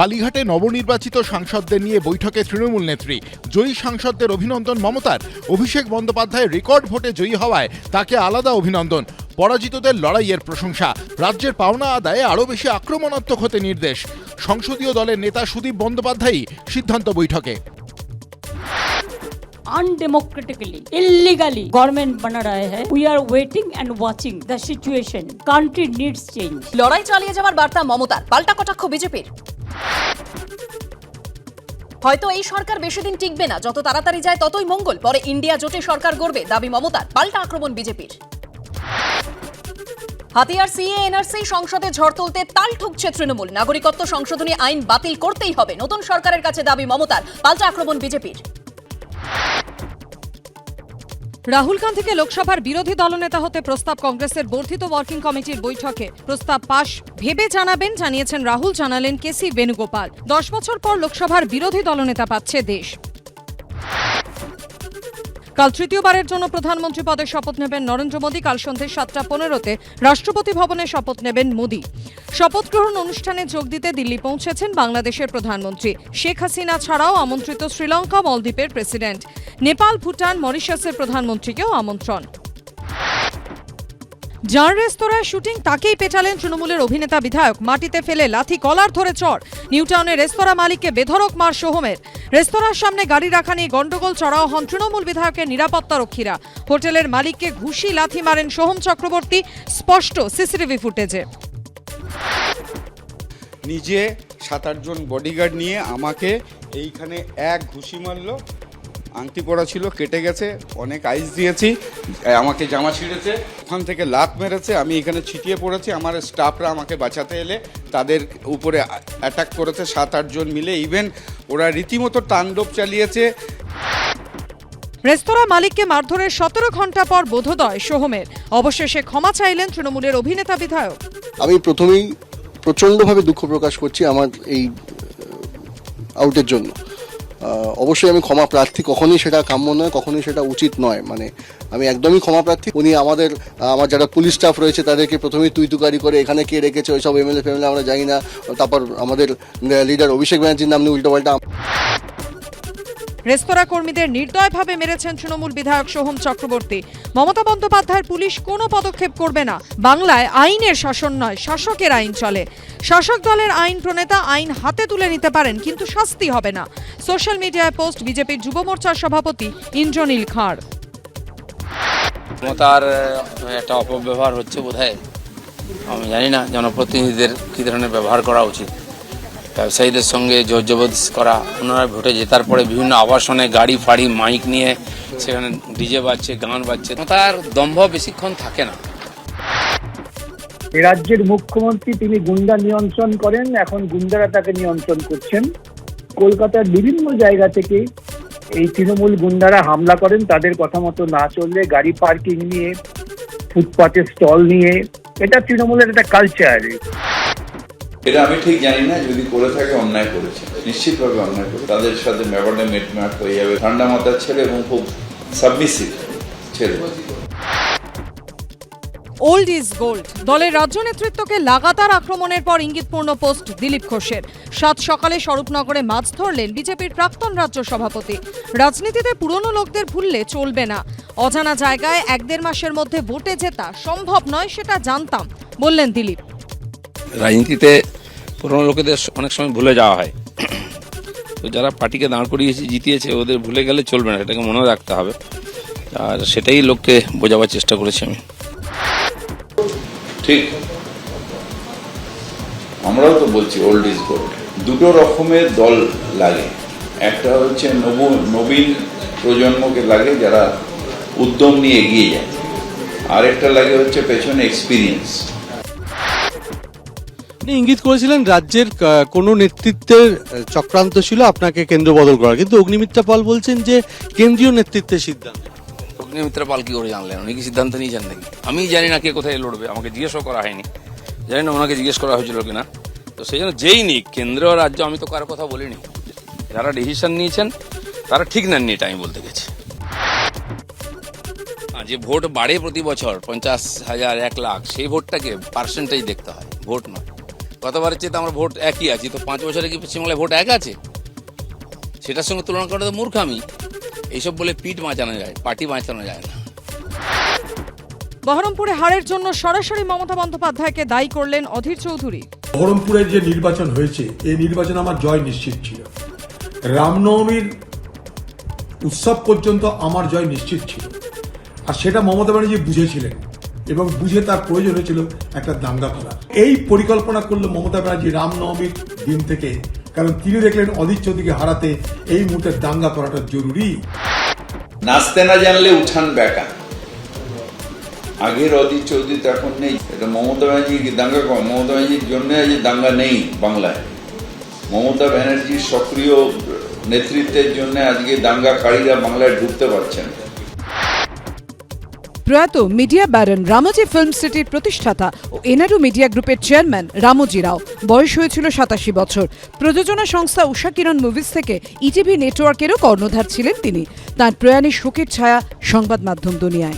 কালীঘাটে নবনির্বাচিত সাংসদদের নিয়ে বৈঠকে তৃণমূল নেত্রী জয়ী সাংসদদের অভিনন্দন মমতার অভিষেক বন্দ্যোপাধ্যায় রেকর্ড ভোটে জয়ী হওয়ায় তাকে আলাদা অভিনন্দন পরাজিতদের লড়াইয়ের প্রশংসা রাজ্যের পাওনা আদায়ে আরও বেশি আক্রমণাত্মক হতে নির্দেশ সংসদীয় দলের নেতা সুদীপ বন্দ্যোপাধ্যায়ই সিদ্ধান্ত বৈঠকে अनडेमोक्रेटिकली illegally government बना रहा है we are waiting and watching the situation country needs change লড়াই চালিয়ে যাওয়ার বার্তা মমতার পাল্টা কটাক্ষ বিজেপির হয়তো এই সরকার বেশি দিন টিকবে না। যত তাড়াতাড়ি যায় ততই মঙ্গল। পরে ইন্ডিয়া জোটে সরকার গড়বে দাবি মমতার। পাল্টা আক্রমণ বিজেপির। হাতিয়ার, সিএ, এনআরসি সংসদে ঝড় তুলতে তাল ঠুকছে তৃণমূল। নাগরিকত্ব সংশোধনী আইন বাতিল করতেই হবে। নতুন সরকারের কাছে দাবি মমতার। পাল্টা আক্রমণ বিজেপির। রাহুল গান্ধীকে লোকসভার বিরোধী দলনেতা হতে প্রস্তাব কংগ্রেসের বর্ধিত ওয়ার্কিং কমিটির বৈঠকে প্রস্তাব পাশ ভেবে জানাবেন, জানিয়েছেন রাহুল, জানালেন কেসি বেণুগোপাল। দশ বছর পর লোকসভার বিরোধী দলনেতা পাচ্ছে দেশ। কাল তৃতীয়বারের জন্য প্রধানমন্ত্রী পদে শপথ নেবেন নরেন্দ্র মোদী, কাল সন্ধে সাতটা পনেরোতে রাষ্ট্রপতি ভবনে শপথ নেবেন মোদী। শপথ গ্রহণ অনুষ্ঠানে যোগ দিতে দিল্লি পৌঁছেছেন বাংলাদেশের প্রধানমন্ত্রী। শেখ হাসিনা ছাড়াও আমন্ত্রিত শ্রীলঙ্কা, মলদ্বীপের প্রেসিডেন্ট। নেপাল, ভুটান, মরিশাসের প্রধানমন্ত্রীকেও আমন্ত্রণ। জার রেস্তোরাঁয় শুটিং তাকেই পেটালেন তৃণমূলের অভিনেতা বিধায়ক। মাটিতে ফেলে লাথি, কলার ধরে চড় নিউটাউনের রেস্তোরাঁ মালিককে বেধরক মার সোহমের। রেস্তোরাঁর সামনে গাড়ি রাখা নিয়ে গন্ডগোল চড়াও হন তৃণমূল বিধায়কের নিরাপত্তা রক্ষীরা হোটেলের মালিককে ঘুষি লাথি মারেন সোহম চক্রবর্তী, স্পষ্ট সিসিটিভি ফুটেজে। নিজে সাত আটজন বডিগার্ড নিয়ে আমাকে এইখানে এক ঘুষি মারলো আংটি পরা ছিল কেটে গেছে অনেক আইস দিয়েছি আমাকে জামা ছিঁড়েছে। ওখান থেকে লাত মেরেছে আমি এখানে ছিটিয়ে পড়েছি আমার স্টাফরা আমাকে বাঁচাতে এলে তাদের উপরে অ্যাটাক করেছে সাত আটজন মিলে। ইভেন ওরা রীতিমতো তাণ্ডব চালিয়েছে। রেস্তোরাঁ মালিককে মারধরের সতেরো ঘণ্টা পর বোধোদয় সোহমের। অবশেষে ক্ষমা চাইলেন তৃণমূলের অভিনেতা বিধায়ক। আমি প্রথমেই প্রচণ্ডভাবে দুঃখ প্রকাশ করছি আমার এই আউটের জন্য। অবশ্যই আমি ক্ষমা প্রার্থী, কখনই সেটা কাম্য নয়, কখনোই সেটা উচিত নয়। মানে আমি একদমই ক্ষমা প্রার্থী। উনি আমাদের আমার যারা পুলিশ স্টাফ রয়েছে, তাদেরকে প্রথমেই তুই তুকারি করে এখানে কে রেখেছে ওইসব এমএলএ ফেমএলএ আমরা জানি না। তারপর আমাদের লিডার অভিষেক ব্যানার্জির নাম নিয়ে উল্টোপাল্টা রেস্তোরাঁ কর্মীদের নির্দয়ভাবে মেরেছেন তৃণমূল বিধায়ক সোহম চক্রবর্তী। মমতা বন্দ্যোপাধ্যায়ের পুলিশ কোনো পদক্ষেপ করবে না। বাংলায় আইনের শাসন নয়, শাসকের আইন চলে। শাসক দলের আইন প্রণেতা আইন হাতে তুলে নিতে পারেন, কিন্তু শাস্তি হবে না। সোশ্যাল মিডিয়ায় পোস্ট বিজেপির যুব মোর্চার সভাপতি ইন্দ্রনীল খাঁড়। ক্ষমতার একটা অপব্যবহার হচ্ছে বোধহয়। আমি জানি না জনপ্রতিনিধিদের কী ধরনের ব্যবহার করা উচিত। ব্যবসায়ীদের সঙ্গে জোর জবরদস্ত করা ওনারা ভোটে জেতার পরে বিভিন্ন আবাসনে গাড়ি, ফাড়ি, মাইক নিয়ে সেখানে ডিজে বাজছে, গান বাজছে। তার দম্ভ বেশিক্ষণ থাকে না। রাজ্যের মুখ্যমন্ত্রী তিনি গুন্ডা নিয়ন্ত্রণ করেন, এখন গুন্ডারা তাকে নিয়ন্ত্রণ করছেন। কলকাতার বিভিন্ন জায়গা থেকে এই তৃণমূল গুন্ডারা হামলা করেন, তাদের কথা মতো না চললে গাড়ি পার্কিং নিয়ে, ফুটপাতে স্টল নিয়ে, এটা তৃণমূলের একটা কালচার এটা আমি ঠিক জানি না, যদি করে থাকে অন্যায় করেছে। নিশ্চিতভাবে অন্যায় করে তাদের সাথে ব্যাপারটা মেটমাট হয়ে যাবে। ঠান্ডা মাথার ছেলে এবং খুব সাবমিসিভ ছেলে। ওল্ড ইজ গোল্ড দলের রাজ্য নেতৃত্বকে লাগাতার আক্রমণের পর ইঙ্গিতপূর্ণ পোস্ট দিলীপ ঘোষের। সাত সকালে স্বরূপনগরে মাছ ধরলেন বিজেপির প্রাক্তন রাজ্য সভাপতি। রাজনীতিতে পুরনো লোকদের ভুললে চলবে না। অজানা জায়গায় এক দেড় মাসের মধ্যে ভোটে জেতা সম্ভব নয় সেটা জানতাম, বললেন দিলীপ। রাজনীতিতে পুরনো লোকেদের অনেক সময় ভুলে যাওয়া হয়। তো যারা পার্টিকে দাঁড় করিয়েছে, জিতিয়েছে, ওদের ভুলে গেলে চলবে না এটাকে মনে রাখতে হবে। আর সেটাই লোককে বোঝাবার চেষ্টা করেছি আমি। ঠিক। আমরাও তো বলছি ওল্ড ইজ গোল্ড দুটো রকমের দল লাগে। একটা হচ্ছে নব, নবীন প্রজন্মকে লাগে, যারা উদ্যম নিয়ে এগিয়ে যায়। আরেকটা লাগে হচ্ছে পেছনে এক্সপিরিয়েন্স আপনি ইঙ্গিত করেছিলেন রাজ্যের কোনো নেতৃত্বের চক্রান্ত ছিল আপনাকে কেন্দ্র বদল করা কিন্তু অগ্নিমিত্রা পাল বলছেন যে কেন্দ্রীয় নেতৃত্বের সিদ্ধান্ত। অগ্নিমিত্রা পাল কি করে জানলেন? উনি কি সিদ্ধান্ত নিয়েছেন নাকি আমি জানি না কে কোথায় লড়বে, আমাকে জিজ্ঞেসও করা হয়নি। জানি না ওনাকে জিজ্ঞেস করা হয়েছিল কিনা। তো সেই জন্য যেই নিক, কেন্দ্র রাজ্য, আমি তো কারও কথা বলিনি। যারা ডিসিশন নিয়েছেন, তারা ঠিক নেননি এটা আমি বলতে গেছি। যে ভোট বাড়ে প্রতি বছর, পঞ্চাশ হাজার, এক লাখ, সেই ভোটটাকে পার্সেন্টেজ দেখতে হয়, ভোট নয়। গতবারের চেয়ে তো আমরা ভোট একই আছি তো পাঁচ বছরে কি পশ্চিমবাংলায় ভোট এক আছে? সেটার সঙ্গে তুলনা করা তো মূর্খামি এইসব বলে পিঠ বাঁচানো যায় পার্টি বাঁচানো যায় না। বহরমপুরে হারের জন্য সরাসরি মমতা বন্দ্যোপাধ্যায়কে দায়ী করলেন অধীর চৌধুরী। বহরমপুরের যে নির্বাচন হয়েছে এই নির্বাচন আমার জয় নিশ্চিত ছিল। রামনবমীর উৎসব পর্যন্ত আমার জয় নিশ্চিত ছিল। আর সেটা মমতা ব্যানার্জি বুঝেছিলেন। এবং বুঝে তার প্রয়োজন হয়েছিল একটা দাঙ্গা করার এই পরিকল্পনা করল মমতা ব্যানার্জি রামনবমীর দিন থেকে। কারণ তিনি দেখলেন অধীর চৌধুরীকে হারাতে এই মুহূর্তে দাঙ্গা করাটা জরুরি। নাচতে না জানলে উঠান বেকা আগের অধীর চৌধুরী তো এখন নেই। এটা মমতা ব্যানার্জি দাঙ্গা মমতা ব্যানার্জির জন্য আজ দাঙ্গা নেই বাংলায়। মমতা ব্যানার্জির সক্রিয় নেতৃত্বের জন্য আজকে দাঙ্গাকারীরা বাংলায় ঢুকতে পারছেন। প্রয়াত মিডিয়া ব্যারন রামোজি ফিল্ম সিটির প্রতিষ্ঠাতা ও এনারু মিডিয়া গ্রুপের চেয়ারম্যান রামোজি রাও। বয়স হয়েছিল সাতাশি বছর। প্রযোজনা সংস্থা উষা কিরণ মুভিজ থেকে ইটিভি নেটওয়ার্কেরও কর্ণধার ছিলেন তিনি। তার প্রয়াণে শোকের ছায়া সংবাদ মাধ্যম দুনিয়ায়।